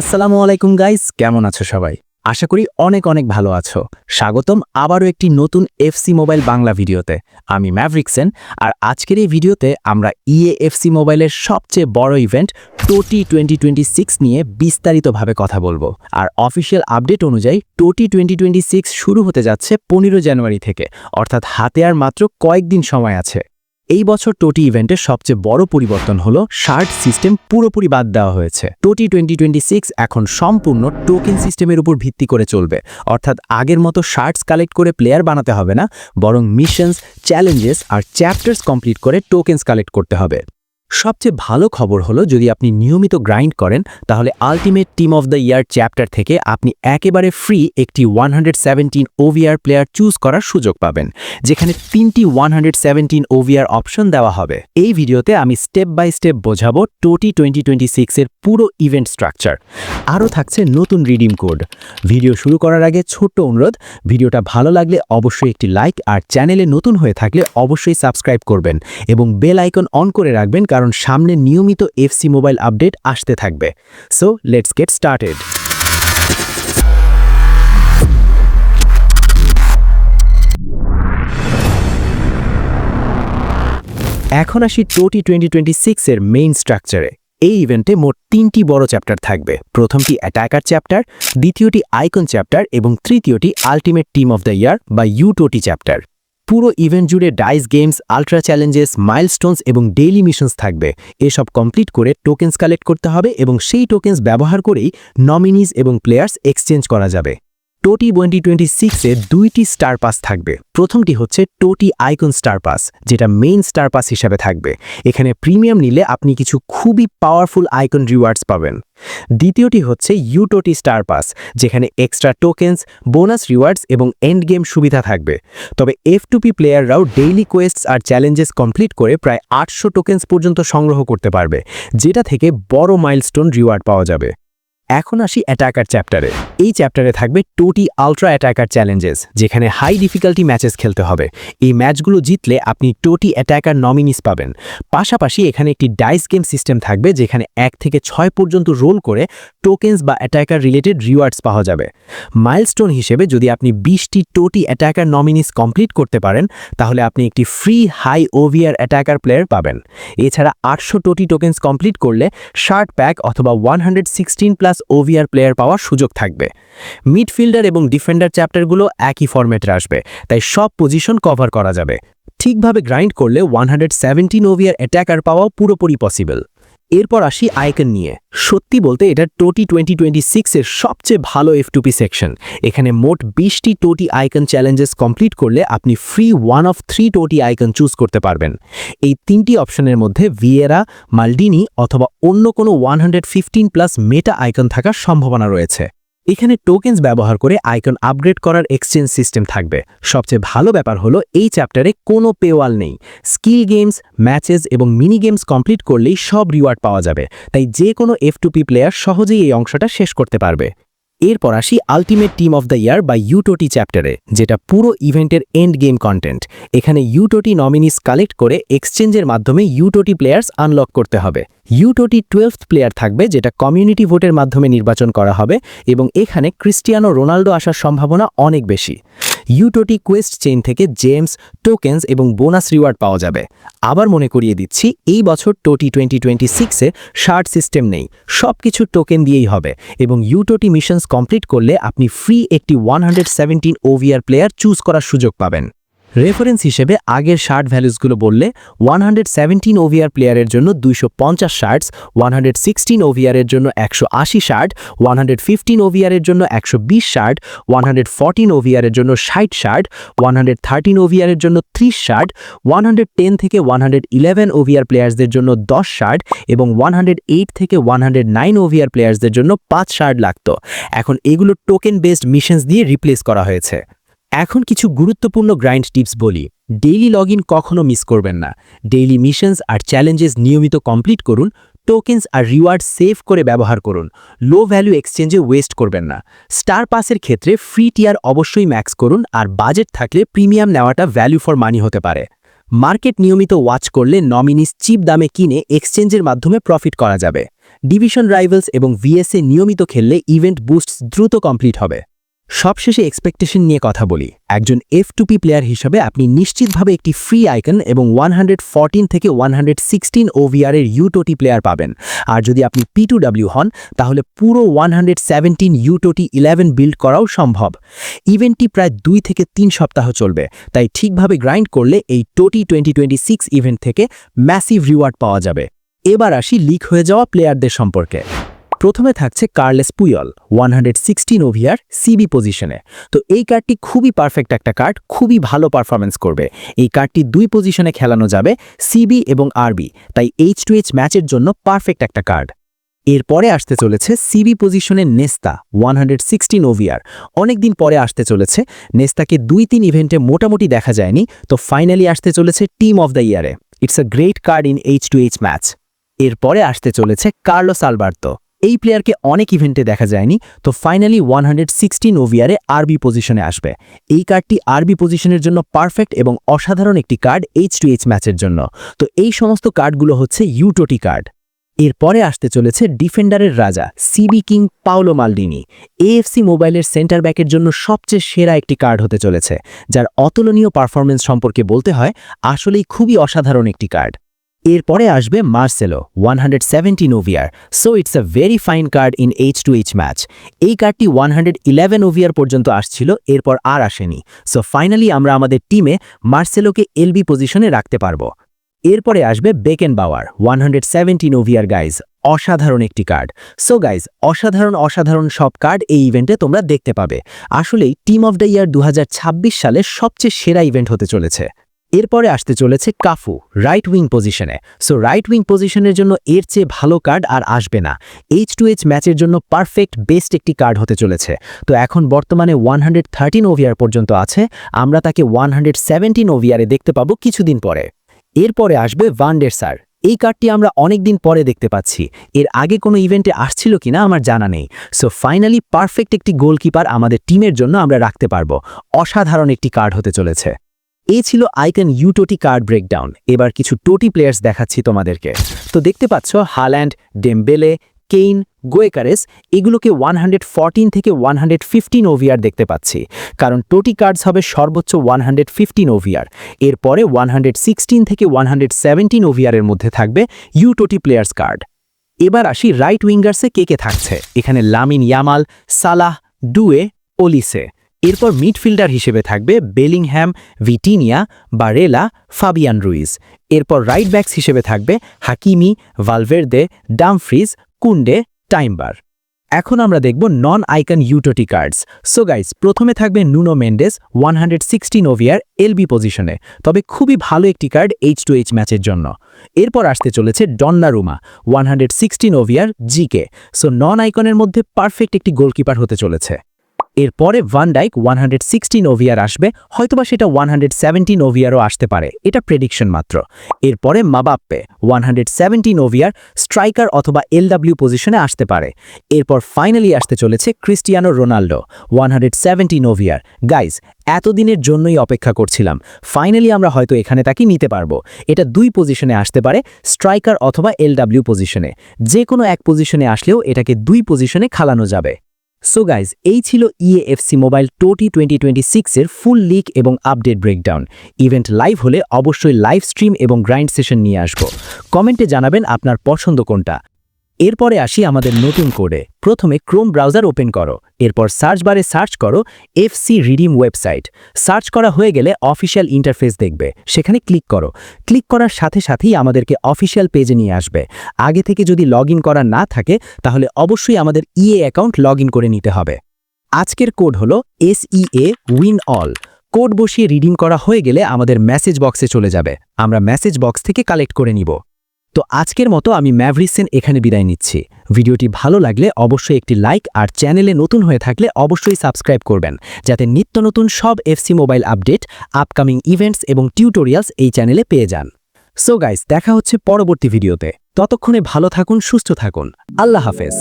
আসসালামু আলাইকুম গাইস, কেমন আছো সবাই? আশা করি অনেক অনেক ভালো আছো। স্বাগতম আবারও একটি নতুন এফসি মোবাইল বাংলা ভিডিওতে। আমি ম্যাভরিক্সেন, আর আজকের এই ভিডিওতে আমরা ইএ এফসি মোবাইলের সবচেয়ে বড় event TOTY twenty twenty six নিয়ে বিস্তারিতভাবে কথা বলব। আর অফিসিয়াল আপডেট অনুযায়ী টোটি টোয়েন্টি টোয়েন্টি সিক্স শুরু হতে যাচ্ছে পনেরো জানুয়ারি থেকে। অর্থাৎ হাতে আর মাত্র কয়েকদিন সময় আছে। এই বছর টোটি ইভেন্টের সবচেয়ে বড় পরিবর্তন হল শার্ট সিস্টেম পুরোপুরি বাদ দেওয়া হয়েছে। টোটি টোয়েন্টি এখন সম্পূর্ণ টোকেন সিস্টেমের উপর ভিত্তি করে চলবে। অর্থাৎ আগের মতো শার্টস কালেক্ট করে প্লেয়ার বানাতে হবে না, বরং মিশনস, চ্যালেঞ্জেস আর চ্যাপ্টার্স কমপ্লিট করে টোকেন্স কালেক্ট করতে হবে। সবচেয়ে ভালো খবর হলো যদি আপনি নিয়মিত গ্রাইন্ড করেন, তাহলে ultimate team of the year chapter থেকে আপনি একেবারে ফ্রি একটি ওয়ান ওভিআর প্লেয়ার চুজ করার সুযোগ পাবেন, যেখানে তিনটি ওয়ান ওভিআর অপশন দেওয়া হবে। এই ভিডিওতে আমি স্টেপ বাই স্টেপ বোঝাবো টোটি টোয়েন্টি টোয়েন্টি সিক্সের পুরো ইভেন্ট স্ট্রাকচার আরও থাকছে নতুন রিডিম কোড ভিডিও শুরু করার আগে ছোট্ট অনুরোধ, ভিডিওটা ভালো লাগলে অবশ্যই একটি লাইক আর চ্যানেলে নতুন হয়ে থাকলে অবশ্যই সাবস্ক্রাইব করবেন এবং বেল আইকন অন করে রাখবেন, কারণ সামনে নিয়মিত এফসি মোবাইল আপডেট আসতে থাকবে। সো লেটস গেট স্টার্টেড এখন আসি টোটি টোয়েন্টি টোয়েন্টি সিক্সের মেইন স্ট্রাকচারে এই ইভেন্টে মোট তিনটি বড় চ্যাপ্টার থাকবে। প্রথমটি অ্যাটাকার চ্যাপ্টার দ্বিতীয়টি আইকন চ্যাপ্টার এবং তৃতীয়টি ultimate team of the year বা ইউটোটি চ্যাপ্টার পুরো ইভেন্ট জুড়ে dice games ultra challenges milestones এবং ডেইলি মিশনস থাকবে। এসব কমপ্লিট করে টোকেন্স কালেক্ট করতে হবে এবং সেই টোকেন্স ব্যবহার করেই নমিনিজ এবং প্লেয়ার্স এক্সচেঞ্জ করা যাবে। টোটি টোয়েন্টি টোয়েন্টি সিক্সে দুইটি স্টার পাস থাকবে। প্রথমটি হচ্ছে টোটি আইকন স্টার পাস, যেটা মেইন স্টার পাস হিসাবে থাকবে। এখানে প্রিমিয়াম নিলে আপনি কিছু খুবই পাওয়ারফুল আইকন রিওয়ার্ডস পাবেন। দ্বিতীয়টি হচ্ছে ইউটোটি স্টার পাস, যেখানে এক্সট্রা টোকেন্স, বোনাস রিওয়ার্ডস এবং এন্ড গেম সুবিধা থাকবে। তবে এফ টুপি প্লেয়াররাও ডেইলি কোয়েস্টস আর চ্যালেঞ্জেস কমপ্লিট করে প্রায় আটশো টোকেন্স পর্যন্ত সংগ্রহ করতে পারবে, যেটা থেকে বড় মাইলস্টোন রিওয়ার্ড পাওয়া যাবে। এখন আসি অ্যাটাকার চ্যাপ্টারে এই চ্যাপ্টারে থাকবে টোটি আলট্রা অ্যাটাকার চ্যালেঞ্জেস যেখানে হাই ডিফিকাল্টি ম্যাচেস খেলতে হবে। এই ম্যাচগুলো জিতলে আপনি টোটি অ্যাটাকার নমিনিস পাবেন। পাশাপাশি এখানে একটি ডাইস গেম সিস্টেম থাকবে, যেখানে এক থেকে ছয় পর্যন্ত রোল করে টোকেন্স বা অ্যাটাকার রিলেটেড রিওয়ার্ডস পাওয়া যাবে। মাইলস্টোন হিসেবে যদি আপনি বিশটি টোটি অ্যাটাকার নমিনিস কমপ্লিট করতে পারেন, তাহলে আপনি একটি free high OVR attacker player পাবেন। এছাড়া আটশো টোটি টোকেন্স কমপ্লিট করলে শার্ট প্যাক অথবা ওয়ান প্লাস ওভিআর প্লেয়ার পাওয়ার সুযোগ থাকবে। মিডফিল্ডার এবং ডিফেন্ডার চ্যাপ্টারগুলো একই ফরম্যাটে আসবে, তাই সব পজিশন কভার করা যাবে। ঠিকভাবে গ্রাইন্ড করলে one hundred seventeen OVR attacker পাওয়াও পুরোপুরি পসিবল এরপর আসি আইকন নিয়ে। সত্যি বলতে এটা টোটি টোয়েন্টি টোয়েন্টি সিক্সের সবচেয়ে ভালো এফ টুপি সেকশন এখানে মোট বিশটি টোটি আইকন চ্যালেঞ্জেস কমপ্লিট করলে আপনি free one of three TOTY icon choose করতে পারবেন। এই তিনটি অপশনের মধ্যে ভিয়েরা মালডিনি অথবা অন্য কোনো one hundred fifteen plus meta icon থাকার সম্ভাবনা রয়েছে। এখানে টোকেন্স ব্যবহার করে আইকন আপগ্রেড করার এক্সচেঞ্জ সিস্টেম থাকবে। সবচেয়ে ভালো ব্যাপার হলো এই চ্যাপ্টারে কোনো পেওয়াল নেই। স্কিল গেমস ম্যাচেস এবং মিনি গেমস কমপ্লিট করলেই সব রিওয়ার্ড পাওয়া যাবে। তাই যে কোনো এফ প্লেয়ার সহজেই এই অংশটা শেষ করতে পারবে। এরপর আসি ultimate team of the year বা ইউটোটি চ্যাপ্টারে যেটা পুরো ইভেন্টের এন্ড গেম কন্টেন্ট এখানে ইউটোটি নমিনিস কালেক্ট করে এক্সচেঞ্জের মাধ্যমে ইউটোটি প্লেয়ার্স আনলক করতে হবে। ইউটোটি টুয়েলভ প্লেয়ার থাকবে, যেটা কমিউনিটি ভোটের মাধ্যমে নির্বাচন করা হবে, এবং এখানে ক্রিস্টিয়ানো রোনাল্ডো আসার সম্ভাবনা অনেক বেশি। ইউটোটি কোয়েস্ট চেইন থেকে জেমস টোকেন্স এবং বোনাস রিওয়ার্ড পাওয়া যাবে। আবার মনে করিয়ে দিচ্ছি, এই বছর টোটি টোয়েন্টি টোয়েন্টি সিক্সে শার্ট সিস্টেম নেই। সব কিছু টোকেন দিয়েই হবে এবং ইউটোটি মিশনস কমপ্লিট করলে আপনি ফ্রি একটি one hundred seventeen OVR player choose করার সুযোগ পাবেন। রেফারেন্স হিসেবে আগের শার্ট ভ্যালুসগুলো বললে ওয়ান হান্ড্রেড সেভেন্টিন ওভিআর প্লেয়ারের জন্য দুইশো পঞ্চাশ শার্টস ওয়ান হান্ড্রেড সিক্সটিন ওভিআরের জন্য একশো আশি শার্ট ওয়ান হান্ড্রেড ফিফটিন ওভিআরের জন্য একশো বিশ শার্ট ওয়ান হান্ড্রেড ফর্টিন ওভিআরের জন্য ষাট শার্ট ওয়ান হান্ড্রেড থার্টিন ওভিআরের জন্য ত্রিশ শার্ট ওয়ান হান্ড্রেড টেন থেকে ওয়ান হান্ড্রেড ইলেভেন ওভিআর প্লেয়ার্সদের জন্য দশ শার্ট এবং ওয়ান হান্ড্রেড এইট থেকে ওয়ান হান্ড্রেড নাইন ওভিআর প্লেয়ার্সদের জন্য পাঁচ শার্ট লাগত। এখন এগুলো টোকেন বেসড মিশনস দিয়ে রিপ্লেস করা হয়েছে। এখন কিছু গুরুত্বপূর্ণ গ্রাইন্ড টিপস বলি। ডেইলি লগ ইন কখনো মিস করবেন না। ডেইলি মিশনস আর চ্যালেঞ্জেস নিয়মিত কমপ্লিট করুন টোকেন্স আর রিওয়ার্ড সেভ করে ব্যবহার করুন। লো ভ্যালু এক্সচেঞ্জে ওয়েস্ট করবেন না। স্টার পাসের ক্ষেত্রে ফ্রি টিয়ার অবশ্যই ম্যাক্স করুন আর বাজেট থাকলে প্রিমিয়াম নেওয়াটা ভ্যালু ফর মানি হতে পারে। মার্কেট নিয়মিত ওয়াচ করলে নমিনিস চিপ দামে কিনে এক্সচেঞ্জের মাধ্যমে প্রফিট করা যাবে। ডিভিশন রাইভেলস এবং ভিএসএ নিয়মিত খেললে ইভেন্ট বুস্টস দ্রুত কমপ্লিট হবে। সবশেষে এক্সপেকটেশন নিয়ে কথা বলি। একজন এফ টুপি প্লেয়ার হিসাবে আপনি নিশ্চিতভাবে একটি ফ্রি আইকন এবং ওয়ান থেকে ওয়ান ওভিআরের ইউটোটি প্লেয়ার পাবেন। আর যদি আপনি পি হন, তাহলে পুরো ওয়ান ইউটোটি ইলেভেন বিল্ড করাও সম্ভব। ইভেন্টটি প্রায় দুই থেকে তিন সপ্তাহ চলবে, তাই ঠিকভাবে গ্রাইন্ড করলে এই টোটি টোয়েন্টি ইভেন্ট থেকে ম্যাসিভ রিওয়ার্ড পাওয়া যাবে। এবার আসি লিক হয়ে যাওয়া প্লেয়ারদের সম্পর্কে। প্রথমে থাকছে Carles Puyol one hundred sixteen OVR CB পজিশনে তো এই কার্ডটি খুবই পারফেক্ট একটা কার্ড, খুবই ভালো পারফরমেন্স করবে। এই কার্ডটি দুই পজিশনে খেলানো যাবে সিবি এবং আরবি তাই এইচ টু এইচ ম্যাচের জন্য পারফেক্ট একটা কার্ড। এরপরে আসতে চলেছে সিবি পজিশনের Nesta one hundred sixteen OVR অনেকদিন পরে আসতে চলেছে, নেস্তাকে দুই তিন ইভেন্টে মোটামুটি দেখা যায়নি, তো ফাইনালি আসতে চলেছে টিম অফ দ্য ইয়ারে it's a great card in H two H match এরপরে আসতে চলেছে কার্লোস আলবার্তো। এই প্লেয়ারকে অনেক ইভেন্টে দেখা যায়নি, তো ফাইনালি ওয়ান হান্ড্রেড সিক্সটিন ওভিয়ারে আরবি পজিশনে আসবে। এই কার্ডটি আরবি পজিশনের জন্য পারফেক্ট এবং অসাধারণ একটি কার্ড এইচ টু এইচ ম্যাচের জন্য। তো এই সমস্ত কার্ডগুলো হচ্ছে ইউটোটি কার্ড এরপরে আসতে চলেছে ডিফেন্ডারের রাজা CB king Paolo Maldini EA FC মোবাইলের সেন্টার ব্যাকের জন্য সবচেয়ে সেরা একটি কার্ড হতে চলেছে, যার অতুলনীয় পারফরমেন্স সম্পর্কে বলতে হয়, আসলেই খুবই অসাধারণ একটি কার্ড এরপরে আসবে Marcelo one hundred seventeen OVR so it's a very fine card in H two H match এই কার্ডটি ওয়ান হান্ড্রেড ইলেভেন ওভিয়ার পর্যন্ত আসছিল, এরপর আর আসেনি। সো ফাইনালি আমরা আমাদের টিমে মার্সেলোকে এলবি পজিশনে রাখতে পারব। এরপরে আসবে Beckenbauer one hundred seventeen OVR guys অসাধারণ একটি কার্ড সো গাইজ অসাধারণ অসাধারণ সব কার্ড এই ইভেন্টে তোমরা দেখতে পাবে। আসলেই টিম অফ দ্য ইয়ার দু সালে সবচেয়ে সেরা ইভেন্ট হতে চলেছে। এরপরে আসতে চলেছে কাফু রাইট উইং পজিশনে সো রাইট উইং পজিশনের জন্য এর চেয়ে ভালো কার্ড আর আসবে না। এইচ টু এইচ ম্যাচের জন্য পারফেক্ট বেস্ট একটি কার্ড হতে চলেছে। তো এখন বর্তমানে ওয়ান হান্ড্রেড থার্টিন ওভিয়ার পর্যন্ত আছে। আমরা তাকে ওয়ান হান্ড্রেড সেভেন্টিন ওভিয়ারে দেখতে পাবো কিছুদিন পরে। এরপরে আসবে ভান্ডের স্যার এই কার্ডটি আমরা অনেক দিন পরে দেখতে পাচ্ছি। এর আগে কোনো ইভেন্টে আসছিল কিনা আমার জানা নেই। সো ফাইনালি পারফেক্ট একটি গোলকিপার আমাদের টিমের জন্য আমরা রাখতে পারব। অসাধারণ একটি কার্ড হতে চলেছে। এ ছিল আইকন ইউটোটি কার্ড ব্রেকডাউন এবার কিছু টোটি প্লেয়ার্স দেখাচ্ছি তোমাদেরকে। তো দেখতে পাচ্ছ হাল্যান্ড ডেমবেলে কেইন গোয়েকারেস এগুলোকে ওয়ান থেকে ওয়ান ওভিআর দেখতে পাচ্ছি। কারণ টোটি কার্ডস হবে সর্বোচ্চ ওয়ান ওভিআর এরপরে ওয়ান থেকে ওয়ান ওভিআরের মধ্যে থাকবে ইউ টোটি প্লেয়ার্স কার্ড এবার আসি রাইট উইঙ্গার্সে কে কে থাকছে। এখানে লামিন ইয়ামাল সালাহ ডুয়ে ওলিসে এরপর মিডফিল্ডার হিসেবে থাকবে Bellingham Vitinha, Barella, Fabian Ruiz. এরপর রাইট ব্যাকস হিসেবে থাকবে হাকিমি, ভালভেরদে, ডামফ্রিজ কুন্ডে টাইমবার। এখন আমরা দেখব non icon UTOTY cards so guys প্রথমে থাকবে Nuno Mendes one hundred sixteen OVR LB পজিশনে তবে খুবই ভালো একটি কার্ড এইচ টু এইচ ম্যাচের জন্য। এরপর আসতে চলেছে Donnarumma one hundred sixteen OVR GK so non আইকনের মধ্যে পারফেক্ট একটি গোলকিপার হতে চলেছে। এরপরে van Dijk one hundred sixteen OVR আসবে, হয়তোবা সেটা ওয়ান হান্ড্রেড সেভেন্টিন ওভিয়ারও আসতে পারে, এটা প্রেডিকশন মাত্র। এরপরে Mbappe one hundred seventeen OVR striker অথবা এলডাব্লিউ পজিশনে আসতে পারে। এরপর ফাইনালি আসতে চলেছে Cristiano Ronaldo one hundred seventeen OVR guys এতদিনের জন্যই অপেক্ষা করছিলাম। ফাইনালি আমরা হয়তো এখানে তাকে নিতে পারব। এটা দুই পজিশনে আসতে পারে স্ট্রাইকার অথবা এলডাব্লিউ পজিশনে যে কোনো এক পজিশনে আসলেও এটাকে দুই পজিশনে খালানো যাবে। সো গাইজ এই ছিল EA FC mobile TOTY twenty twenty সিক্সের ফুল লিক এবং আপডেট ব্রেকডাউন ইভেন্ট লাইভ হলে অবশ্যই লাইভ স্ট্রিম এবং গ্রাইন্ড সেশন নিয়ে আসব। কমেন্টে জানাবেন আপনার পছন্দ কোনটা। এরপরে আসি আমাদের নতুন কোডে প্রথমে ক্রোম ব্রাউজার ওপেন করো। এরপর সার্চ বারে সার্চ করো এফসি রিডিম ওয়েবসাইট সার্চ করা হয়ে গেলে অফিসিয়াল ইন্টারফেস দেখবে। সেখানে ক্লিক করো। ক্লিক করার সাথে সাথেই আমাদেরকে অফিসিয়াল পেজে নিয়ে আসবে। আগে থেকে যদি লগ করা না থাকে, তাহলে অবশ্যই আমাদের ইএ অ্যাকাউন্ট লগ করে নিতে হবে। আজকের কোড হলো S E A win all code বসিয়ে রিডিং করা হয়ে গেলে আমাদের মেসেজ বক্সে চলে যাবে। আমরা মেসেজ বক্স থেকে কালেক্ট করে নিব। তো আজকের মতো আমি ম্যাভরিসেন এখানে বিদায় নিচ্ছি। ভিডিওটি ভালো লাগলে অবশ্যই একটি লাইক আর চ্যানেলে নতুন হয়ে থাকলে অবশ্যই সাবস্ক্রাইব করবেন, যাতে নিত্য নতুন সব FC mobile update, upcoming events এবং টিউটোরিয়ালস এই চ্যানেলে পেয়ে যান। সো গাইস দেখা হচ্ছে পরবর্তী ভিডিওতে। ততক্ষণে ভালো থাকুন, সুস্থ থাকুন। আল্লাহ হাফেজ।